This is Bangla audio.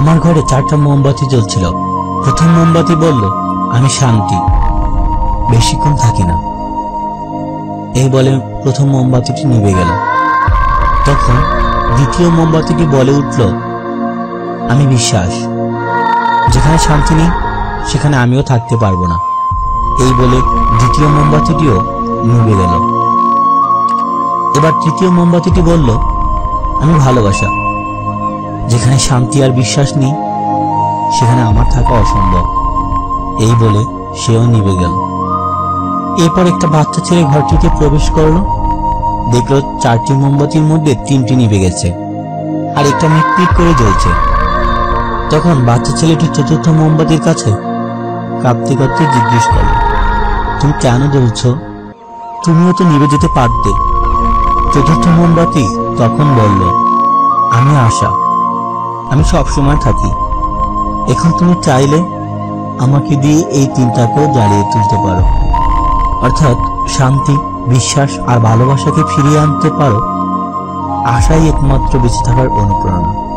আমার ঘরে চারটা মোমবাতি জ্বলছিল। প্রথম মোমবাতি বলল, আমি শান্তি। বেশিক্ষণ থাকি না। এই বলে প্রথম মোমবাতিটি নিভে গেল। তখন দ্বিতীয় মোমবাতিটি বলে উঠল, আমি বিশ্বাস। যেখানে শান্তি নেই, সেখানে আমিও থাকতে পারব না। এই বলে দ্বিতীয় মোমবাতিটিও নিভে গেল। এবার তৃতীয় মোমবাতিটি বলল, আমি ভালোবাসা। যেখানে শান্তি আর বিশ্বাস নেই, সেখানে আমার থাকা অসম্ভব। এই বলে সেও নিবে গেল। এরপর একটা বাচ্চা ছেলে ঘরটিতে প্রবেশ করল। দেখল চারটি মোমবাতির মধ্যে তিনটি নিবে গেছে, আর একটা মিটমিট করে জ্বলছে। তখন বাচ্চা ছেলেটি চতুর্থ মোমবাতির কাছে কাঁপতে কাঁপতে জিজ্ঞেস করল, তুমি কেন জ্বলছ? তুমিও তো নিবে যেতে পারতে। চতুর্থ মোমবাতি তখন বলল, আমি আশা। আমি সব সময় থাকি। এখন তুমি চাইলে আমাকে দিয়ে এই তিনটাকেও জ্বালিয়ে তুলতে পারো। অর্থাৎ শান্তি, বিশ্বাস আর ভালোবাসাকে ফিরিয়ে আনতে পারো। আশাই একমাত্র বেঁচে থাকার অনুপ্রেরণা।